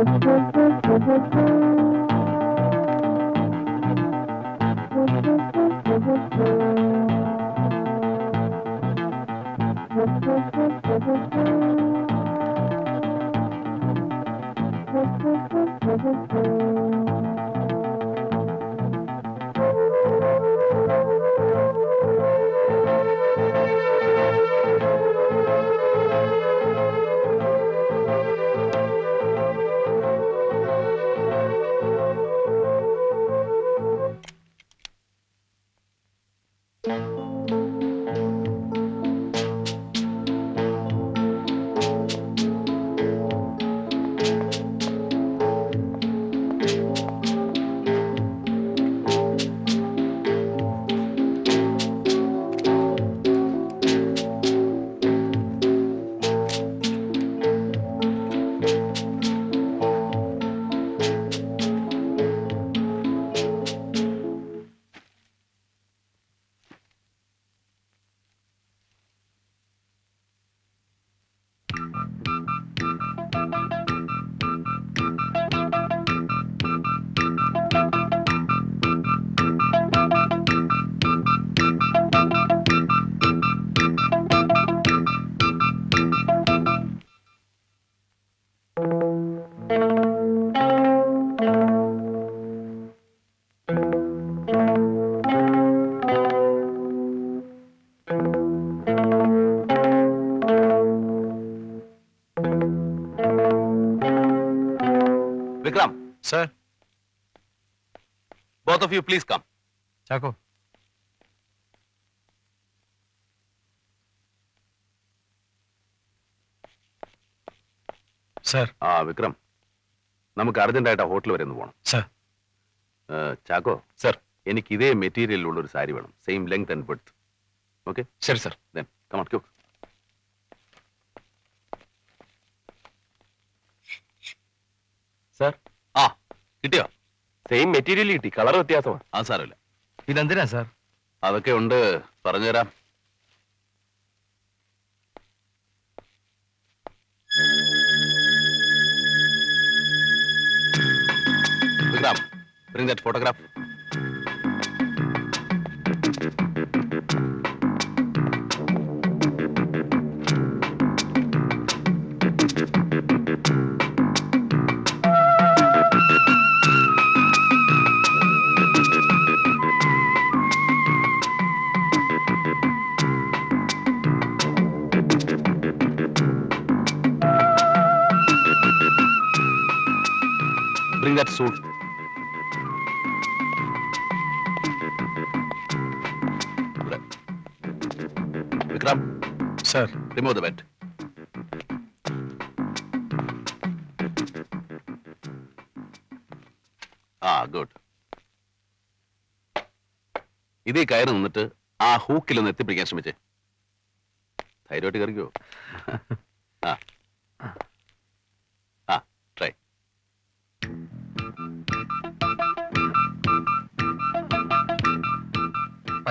Vikram sir Both of you, please come. Chacko. Sir ആ വിക്രം. നമുക്ക് അർജന്റായിട്ട് hotel വരെ ഒന്ന് പോകണം സർ ഏ, ചാക്കോ. സർ എനിക്ക് ഇതേ മെറ്റീരിയലുള്ള ഒരു സാരി വേണം. Same length and bed okay ശരി sir then come on queue sir ആ കിട്ടിയോ? സെയിം മെറ്റീരിയൽ കിട്ടി. കളർ വ്യത്യാസമാണ്. ആ സാരമില്ല. ഇതെന്തിനാ സർ? അതൊക്കെ ഉണ്ട്. പറഞ്ഞുതരാം. Vikram bring that photograph Vikram. Sir. remove the bed ആ ഗുഡ്. ഇതേ കയറി നിന്നിട്ട് ആ ഹൂക്കിൽ ഒന്ന് എത്തിപ്പിടിക്കാൻ ശ്രമിച്ചേ. ധൈര്യമായിട്ട് കയറിക്കോ. ആ ആ.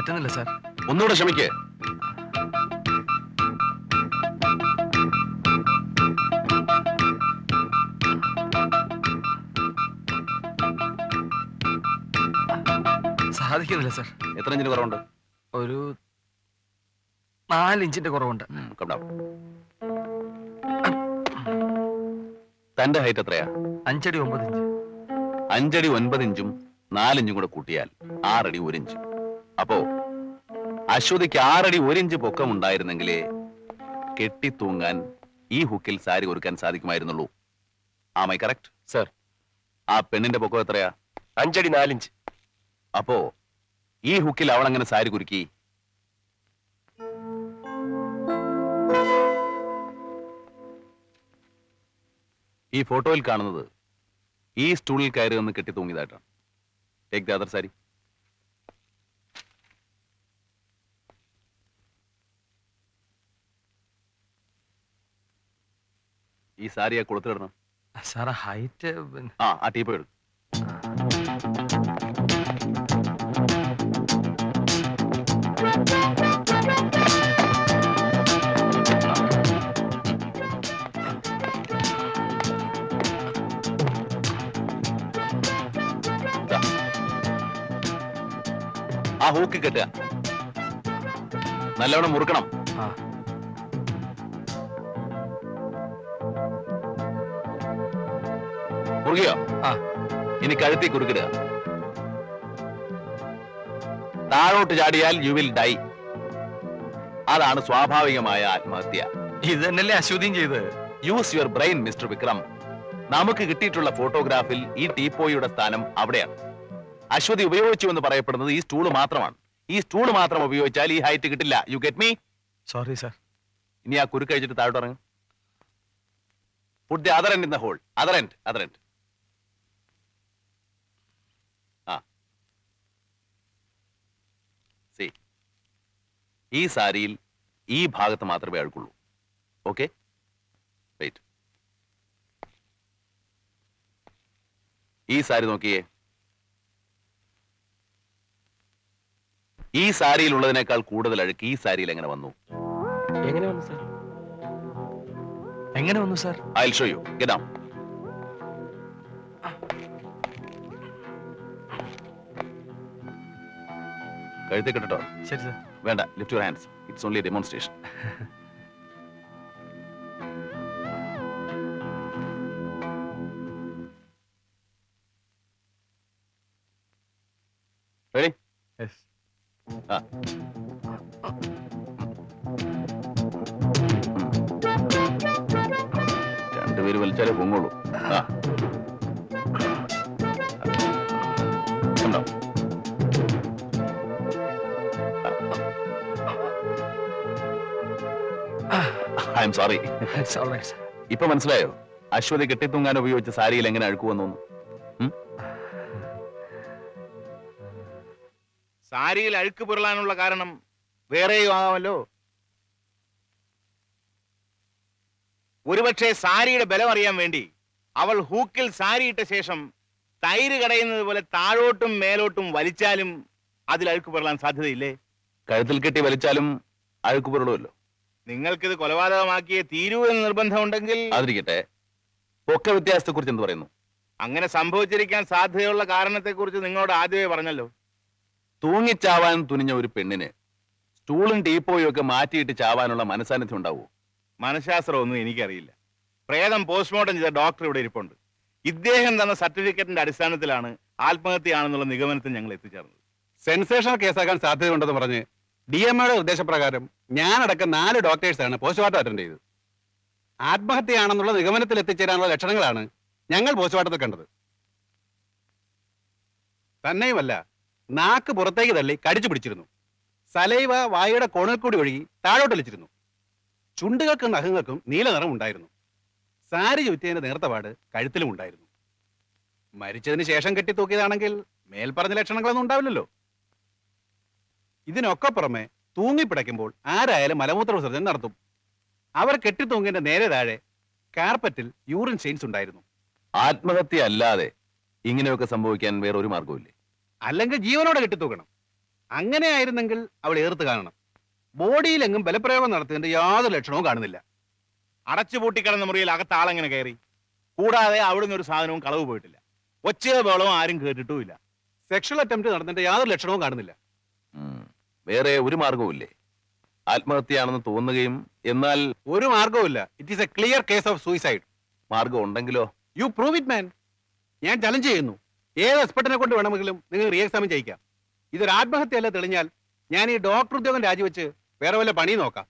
പറ്റുന്നില്ല സാർ? ഒന്നുകൂടെ ശ്രമിക്കേ സാധിക്കുന്നില്ല സാർ. എത്ര ഇഞ്ചിന് കുറവുണ്ട്? ഒരു നാല് ഇഞ്ചിന്റെ കുറവുണ്ട്. തന്റെ ഹൈറ്റ് എത്രയാ? അഞ്ചടി ഒമ്പത് ഇഞ്ച്. അഞ്ചടി ഒൻപത് ഇഞ്ചും നാലിഞ്ചും കൂടെ കൂട്ടിയാൽ ആറടി ഒരു ഇഞ്ച്. അപ്പോ അശ്വതിക്ക് ആറടി ഒരിഞ്ച് പൊക്കമുണ്ടായിരുന്നെങ്കിലേ കെട്ടിത്തൂങ്ങാൻ ഈ ഹുക്കിൽ സാരി ഒരുക്കാൻ സാധിക്കുമായിരുന്നുള്ളൂ. ആമൈ കറക്റ്റ് സർ ആ പെണ്ണിന്റെ പൊക്കം എത്രയാ? അഞ്ചടി നാലിഞ്ച്. അപ്പോ ഈ ഹുക്കിൽ അവൾ അങ്ങനെ സാരി കുരുക്കി? ഈ ഫോട്ടോയിൽ കാണുന്നത് ഈ സ്റ്റൂളിൽ കയറി നിന്ന് കെട്ടി തൂങ്ങിയതായിട്ടാണ് ടേക്ക് ദ അതർ സാരി ഈ സാരി ആ കൊടുത്തിടണം സാറ ഹൈറ്റ് ആ ആ ടീപ്പ് എടുക്കും ആ ഹൂക്ക് കെട്ടുക. നല്ലവണ്ണം മുറുക്കണം. ആ. മുറുകിയോ ആ. ഇനി കഴുത്തി കുറുക്കിടുക താഴോട്ട് ചാടിയാൽ യു വിൽ ഡൈ അതാണ് സ്വാഭാവികമായ ആത്മഹത്യ. ഇത് തന്നെയല്ലേ അശ്വതിയും ചെയ്ത് use your brain mister Vikram നമുക്ക് കിട്ടിയിട്ടുള്ള ഫോട്ടോഗ്രാഫിൽ ഈ ടീപ്പോയുടെ സ്ഥാനം അവിടെയാണ്. അശ്വതി ഉപയോഗിച്ചു എന്ന് പറയപ്പെടുന്നത് ഈ സ്റ്റൂൾ മാത്രമാണ്. ഈ സ്റ്റൂൾ മാത്രം ഉപയോഗിച്ചാൽ ഈ ഹൈറ്റ് കിട്ടില്ല. You get me sorry sir ഇനി ആ കുരുക്കഴിച്ചിട്ട് താഴോട്ട് ഇറങ്ങും. Put the other end in the hole other end other end ആ സി ഈ സാരിയിൽ ഈ ഭാഗത്ത് മാത്രമേ അഴുക്കുള്ളൂ. ഓക്കെ വെയിറ്റ് ഈ സാരി നോക്കിയേ. ഈ സാരിയിൽ ഉള്ളതിനേക്കാൾ കൂടുതൽ അഴുക്ക് ഈ സാരിയിൽ എങ്ങനെ വന്നു? എങ്ങനെ വന്നു സാർ? എങ്ങനെ വന്നു sir? I show you get down. കഴുത്തി കിട്ടോ ശരി സാർ. വേണ്ട lift your hands it's only demonstration ready ആ. രണ്ടുപേര് വലിച്ചാലേ പൊങ്ങുള്ളൂ. ആ. I am sorry. ഇപ്പൊ മനസ്സിലായോ? അശ്വതി കെട്ടിത്തൂങ്ങാൻ ഉപയോഗിച്ച സാരിയിൽ എങ്ങനെ അഴുക്കുവന്നു? സാരിയിൽ അഴുക്ക് പുരളാനുള്ള കാരണം വേറെയും ആകാമല്ലോ ഒരുപക്ഷെ സാരിയുടെ ബലം അറിയാൻ വേണ്ടി അവൾ ഹൂക്കിൽ സാരി ഇട്ട ശേഷം തൈര് കടയുന്നത് പോലെ താഴോട്ടും മേലോട്ടും വലിച്ചാലും അതിൽ അഴുക്ക് പുരളാൻ സാധ്യതയില്ലേ? കഴുത്തിൽ കെട്ടി വലിച്ചാലും അഴുക്ക് പുരളുമല്ലോ. നിങ്ങൾക്കിത് കൊലപാതകമാക്കിയേ തീരൂ എന്ന് നിർബന്ധമുണ്ടെങ്കിൽ അതിരിക്കട്ടെ പൊക്ക വ്യത്യാസത്തെ കുറിച്ച് എന്ത് പറയുന്നു? അങ്ങനെ സംഭവിച്ചിരിക്കാൻ സാധ്യതയുള്ള കാരണത്തെക്കുറിച്ച് നിങ്ങളോട് ആദ്യമേ പറഞ്ഞല്ലോ. തൂങ്ങിച്ചാവാൻ തുനിഞ്ഞ ഒരു പെണ്ണിന് സ്റ്റൂളും ടീപ്പോയും ഒക്കെ മാറ്റിയിട്ട് ചാവാനുള്ള മനസാന്നിധ്യം ഉണ്ടാവൂ? മനഃശാസ്ത്രമൊന്നും എനിക്കറിയില്ല. പ്രേതം പോസ്റ്റ്മോർട്ടം ചെയ്ത ഡോക്ടർ ഇവിടെ ഇരിപ്പുണ്ട്. ഇദ്ദേഹം തന്ന സർട്ടിഫിക്കറ്റിന്റെ അടിസ്ഥാനത്തിലാണ് ആത്മഹത്യയാണെന്നുള്ള നിഗമനത്തിൽ ഞങ്ങൾ എത്തിച്ചേർന്നത്. സെൻസേഷണൽ കേസാക്കാൻ സാധ്യതയുണ്ടെന്ന് പറഞ്ഞ് ഡി എം എയുടെ നിർദ്ദേശപ്രകാരം ഞാനടക്കം നാല് ഡോക്ടേഴ്സാണ് പോസ്റ്റ്മോർട്ടം അറ്റൻഡ് ചെയ്തത്. ആത്മഹത്യയാണെന്നുള്ള നിഗമനത്തിൽ എത്തിച്ചേരാനുള്ള ലക്ഷണങ്ങളാണ് ഞങ്ങൾ പോസ്റ്റ്മോർട്ടത്തിൽ കണ്ടത്. തന്നെയുമല്ല നാക്ക് പുറത്തേക്ക് തള്ളി കടിച്ചു പിടിച്ചിരുന്നു. സലൈവ വായയുടെ കോണിൽ കൂടി ഒഴുകി താഴോട്ടൊലിച്ചിരുന്നു ചുണ്ടുകൾക്കും നഖങ്ങൾക്കും നീല നിറം ഉണ്ടായിരുന്നു. സാരി ചുറ്റിയതിന്റെ നേർത്തപാട് കഴുത്തിലും ഉണ്ടായിരുന്നു. മരിച്ചതിന് ശേഷം കെട്ടിത്തൂക്കിയതാണെങ്കിൽ മേൽപ്പറഞ്ഞ ലക്ഷണങ്ങളൊന്നും ഉണ്ടാവില്ലല്ലോ. ഇതിനൊക്കെ പുറമെ തൂങ്ങിപ്പിടയ്ക്കുമ്പോൾ ആരായാലും മലമൂത്ര വിസർജനം നടത്തും. അവർ കെട്ടിത്തൂങ്ങിന്റെ നേരെ താഴെ കാർപ്പറ്റിൽ യൂറിൻ ചെയിൻസ് ഉണ്ടായിരുന്നു. ആത്മഹത്യ അല്ലാതെ ഇങ്ങനെയൊക്കെ സംഭവിക്കാൻ വേറെ ഒരു മാർഗമില്ലേ അല്ലെങ്കിൽ ജീവനോടെ കെട്ടിത്തൂക്കണം. അങ്ങനെ ആയിരുന്നെങ്കിൽ അവൾ ഏർത്ത് കാണണം. ബോഡിയിലെങ്ങും ബലപ്രയോഗം നടത്തിയതിന്റെ യാതൊരു ലക്ഷണവും കാണുന്നില്ല. അടച്ചുപൂട്ടി കിടന്ന മുറിയിൽ അകത്ത് ആളെങ്ങനെ കയറി? കൂടാതെ അവിടുന്ന് ഒരു സാധനവും കളവ് പോയിട്ടില്ല. ഒച്ചയോ ബഹളവും ആരും കേട്ടിട്ടുമില്ല. സെക്ഷൽ അറ്റംപ്റ്റ് നടന്നതിന്റെ യാതൊരു ലക്ഷണവും കാണുന്നില്ല. വേറെ ഒരു മാർഗവുമില്ലേ ആത്മഹത്യയാണെന്ന് തോന്നുകയും എന്നാൽ ഒരു മാർഗവുമില്ല it is a clear case of suicide മാർഗം ഉണ്ടെങ്കിലോ? യു പ്രൂവ് ഇറ്റ് മാൻ ഞാൻ ചലഞ്ച് ചെയ്യുന്നു. ഏത് എക്സ്പെർട്ടിനെ കൊണ്ട് വേണമെങ്കിലും നിങ്ങൾ റീ എക്സാമിൻ ചെയ്യിക്കാം. ഇതൊരു ആത്മഹത്യയല്ല തെളിഞ്ഞാൽ ഞാൻ ഈ ഡോക്ടർ ഉദ്യോഗം രാജിവെച്ച് വേറെ വല്ല പണി നോക്കാം.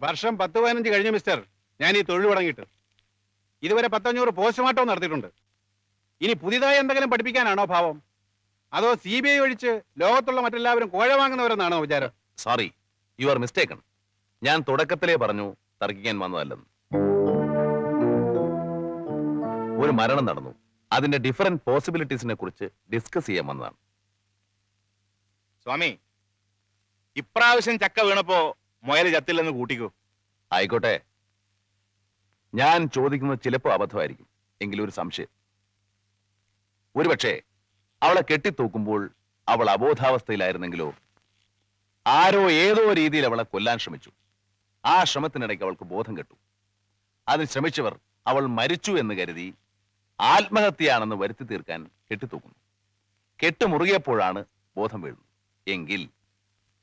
വർഷം പത്ത് പതിനഞ്ച് കഴിഞ്ഞ മിസ്റ്റർ ഞാൻ ഈ തൊഴിൽ തുടങ്ങിയിട്ട്. ഇതുവരെ പത്തഞ്ഞൂറ് പോസ്റ്റ്മോർട്ടം നടത്തിയിട്ടുണ്ട്. ഇനി പുതിയതായി എന്തെങ്കിലും പഠിപ്പിക്കാനാണോ ഭാവം? അതോ സി ബി ഐ ഒഴിച്ച് ലോകത്തുള്ള മറ്റെല്ലാവരും കോഴ വാങ്ങുന്നവരെന്നാണോ വിചാരം? സോറി യു ആർ മിസ്റ്റേക്കൺ ഞാൻ തുടക്കത്തിലേ പറഞ്ഞു തർക്കിക്കാൻ വന്നതല്ലെന്ന്. ഒരു മരണം നടന്നു. അതിന്റെ ഡിഫറെന്റ് പോസിബിലിറ്റീസിനെ കുറിച്ച് ഡിസ്കസ് ചെയ്യാൻ വന്നതാണ്. സ്വാമി ഇപ്രാവശ്യം ചക്ക വീണപ്പോ മുയൽ ചത്തില്ലെന്ന് കൂട്ടിക്കോ. ആയിക്കോട്ടെ. ഞാൻ ചോദിക്കുന്നത് ചിലപ്പോൾ അബദ്ധമായിരിക്കും. എങ്കിലും ഒരു സംശയം. ഒരുപക്ഷെ അവളെ കെട്ടിത്തൂക്കുമ്പോൾ അവൾ അബോധാവസ്ഥയിലായിരുന്നെങ്കിലോ? ആരോ ഏതോ രീതിയിൽ അവളെ കൊല്ലാൻ ശ്രമിച്ചു. ആ ശ്രമത്തിനിടയ്ക്ക് അവൾക്ക് ബോധം കെട്ടു. അതിന് ശ്രമിച്ചവർ അവൾ മരിച്ചു എന്ന് കരുതി ആത്മഹത്യയാണെന്ന് വരുത്തി തീർക്കാൻ കെട്ടിത്തൂക്കുന്നു. കെട്ടുമുറുകിയപ്പോഴാണ് ബോധം വീഴുന്നത്. എങ്കിൽ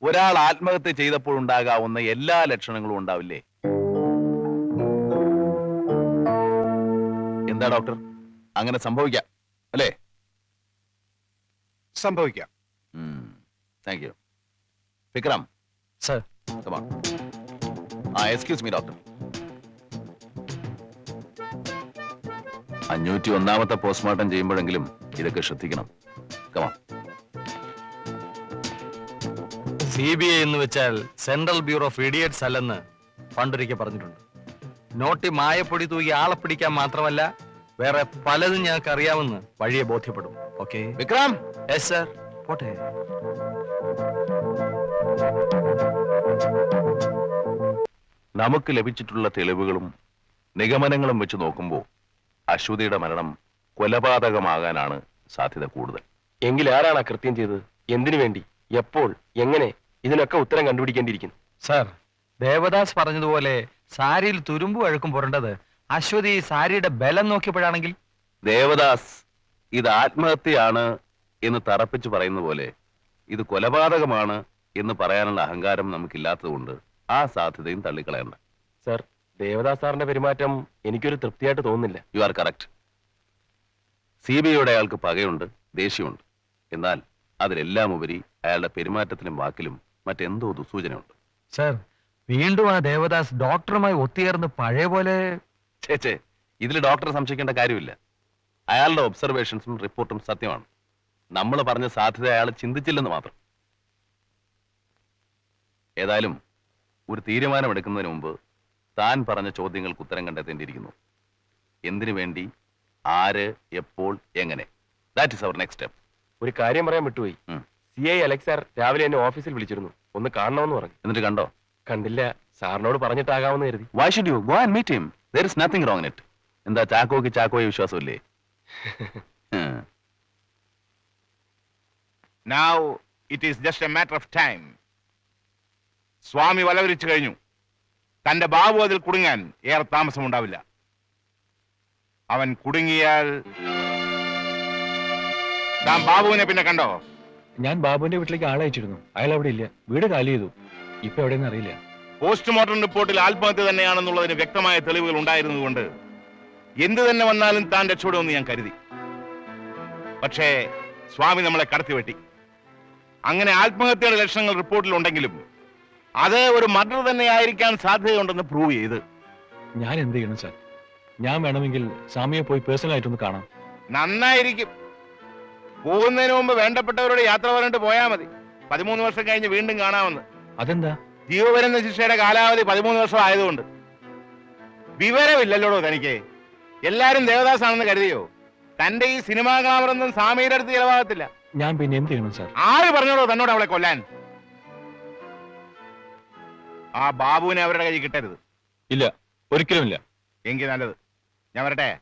ഒരാൾ ആത്മഹത്യ ചെയ്തപ്പോഴുണ്ടാകാവുന്ന എല്ലാ ലക്ഷണങ്ങളും ഉണ്ടാവില്ലേ? എന്താ ഡോക്ടർ? അങ്ങനെ സംഭവിക്കാം അല്ലേ? സംഭവിക്കാം. Thank you Vikram. സർ. കമാ ആ എക്സ്ക്യൂസ് മീ ഡോക്ടർ അഞ്ഞൂറ്റി ഒന്നാമത്തെ പോസ്റ്റ്മോർട്ടം ചെയ്യുമ്പോഴെങ്കിലും ഇതൊക്കെ ശ്രദ്ധിക്കണം. കമാ സി ബി ഐ എന്ന് വെച്ചാൽ സെൻട്രൽ ബ്യൂറോ ഓഫ് ഇഡിയറ്റ്സ് അല്ലെന്ന് പണ്ടൊരിക്കൽ പറഞ്ഞിട്ടുണ്ട്. നോട്ടി മായപ്പൊടി തൂകി ആളെ പിടിക്കാൻ മാത്രമല്ല വേറെ പലതും ഞങ്ങൾക്ക് അറിയാമെന്ന് വഴിയെ ബോധ്യപ്പെടും. ഓക്കെ വിക്രം. യെസ് സർ പോട്ടെ നമുക്ക് ലഭിച്ചിട്ടുള്ള തെളിവുകളും നിഗമനങ്ങളും വെച്ച് നോക്കുമ്പോൾ അശ്വതിയുടെ മരണം കൊലപാതകമാകാനാണ് സാധ്യത കൂടുതൽ. എങ്കിൽ ആരാണ് ആ കൃത്യം ചെയ്തത്? എന്തിനു വേണ്ടി? എപ്പോൾ? എങ്ങനെ? ഇതിനൊക്കെ ഉത്തരം കണ്ടുപിടിക്കേണ്ടിയിരിക്കുന്നു. സർ ദേവദാസ് പറഞ്ഞതുപോലെ സാരിയിൽ തുരുമ്പ് വഴക്കും പുരണ്ടത് അശ്വതി സാരിയുടെ ബലം നോക്കിയപ്പോഴാണെങ്കിൽ ദേവദാസ് ഇത് ആത്മഹത്യയാണ് എന്ന് തറപ്പിച്ച് പറയുന്ന പോലെ ഇത് കൊലപാതകമാണ് എന്ന് പറയാനുള്ള അഹങ്കാരം നമുക്കില്ലാത്തതുകൊണ്ട് ആ സാധ്യതയും തള്ളിക്കളയണ്ട. സർ ദേവദാസ് സാറിന്റെ പെരുമാറ്റം എനിക്കൊരു തൃപ്തിയായിട്ട് തോന്നുന്നില്ല. You are correct C B ഐയുടെ അയാൾക്ക് പകയുണ്ട് ദേഷ്യമുണ്ട്. എന്നാൽ അതിലെല്ലാം ഉപരി അയാളുടെ പെരുമാറ്റത്തിലും വാക്കിലും മറ്റെന്തോ ദുസൂചനയുണ്ട് സർ വീണ്ടും ആ ദേവദാസ് ഡോക്ടറുമായി ഒത്തുചേർന്ന് പഴയ പോലെ ചേച്ചേ ഇതിൽ ഡോക്ടറെ സംശയിക്കേണ്ട കാര്യമില്ല. അയാളുടെ ഒബ്സർവേഷൻസും റിപ്പോർട്ടും സത്യമാണ്. നമ്മൾ പറഞ്ഞ സാധ്യത അയാൾ ചിന്തിച്ചില്ലെന്ന് മാത്രം. ഏതായാലും ഒരു തീരുമാനമെടുക്കുന്നതിന് മുമ്പ് താൻ പറഞ്ഞ ചോദ്യങ്ങൾക്ക് ഉത്തരം കണ്ടെത്തേണ്ടിയിരിക്കുന്നു. എന്തിനു വേണ്ടി? ആര്? എപ്പോൾ? എങ്ങനെ? That is our next step ഒരു കാര്യം പറയാൻ വിട്ടുപോയി. സി ഐ അലക്സ് സാർ രാവിലെ എന്നെ ഓഫീസിൽ വിളിച്ചിരുന്നു. ഒന്ന് കാണണമെന്ന് പറഞ്ഞു. എന്നിട്ട് കണ്ടോ? കണ്ടില്ല. സാറിനോട് പറഞ്ഞിട്ടാകാമെന്ന് കരുതി. Why should you go and meet him there is nothing wrong it എന്താ ചാക്കോക്ക് ചാക്കോയെ വിശ്വാസമില്ലേ. Now it is just a matter of time Swami വലവരിച്ചു കഴിഞ്ഞു. തന്റെ ബാബു അതിൽ കുടുങ്ങാൻ ഏറെ താമസമുണ്ടാവില്ല. അവൻ കുടുങ്ങിയാൽ താൻ ബാബുവിനെ പിന്നെ കണ്ടോ? ഞാൻ ബാബുവിന്റെ വീട്ടിലേക്ക് ആളയച്ചിരുന്നു അയാൾ അവിടെ ഇല്ല. വീട് കാലി ചെയ്തു. ഇപ്പൊ എവിടെയെന്ന് അറിയില്ല. പോസ്റ്റ്മോർട്ടം റിപ്പോർട്ടിൽ ആത്മഹത്യ തന്നെയാണെന്നുള്ളതിന് വ്യക്തമായ തെളിവുകൾ ഉണ്ടായിരുന്നതുകൊണ്ട് എന്ത് തന്നെ വന്നാലും താൻ രക്ഷപ്പെടുമെന്ന് ഞാൻ കരുതി. പക്ഷേ സ്വാമി നമ്മളെ കടത്തിവെട്ടി അങ്ങനെ ആത്മഹത്യയുടെ ലക്ഷണങ്ങൾ റിപ്പോർട്ടിൽ ഉണ്ടെങ്കിലും അത് ഒരു മർഡർ തന്നെ ആയിരിക്കാൻ സാധ്യതയുണ്ടെന്ന് പ്രൂവ് ചെയ്ത്. ഞാൻ എന്ത് ചെയ്യണം സാർ? ഞാൻ വേണമെങ്കിൽ സ്വാമിയെ പോയി പേഴ്സണൽ ആയിട്ടൊന്ന് കാണാം. നന്നായിരിക്കും. പോകുന്നതിന് മുമ്പ് വേണ്ടപ്പെട്ടവരോട് യാത്ര പറഞ്ഞിട്ട് പോയാൽ മതി. പതിമൂന്ന് വർഷം കഴിഞ്ഞ് വീണ്ടും കാണാമെന്ന്. അതെന്താ? ജീവപര്യന്ത ശിക്ഷയുടെ കാലാവധി പതിമൂന്ന് വർഷം ആയതുകൊണ്ട്. വിവരമില്ലല്ലോടോ തനിക്ക്? എല്ലാരും ദേവദാസാണെന്ന് കരുതിയോ? തന്റെ ഈ സിനിമാ ഗ്ലാമറൊന്നും സ്വാമിയുടെ അടുത്ത് ചിലവാകത്തില്ല. ഞാൻ പിന്നെ എന്ത് ചെയ്യണം സാർ? ആര് പറഞ്ഞോളൂ തന്നോട് അവളെ കൊല്ലാൻ? ആ ബാബുവിനെ അവരുടെ കയ്യിൽ കിട്ടരുത്. ഇല്ല ഒരിക്കലുമില്ല എങ്കിൽ നല്ലത്. ഞാൻ വരട്ടെ?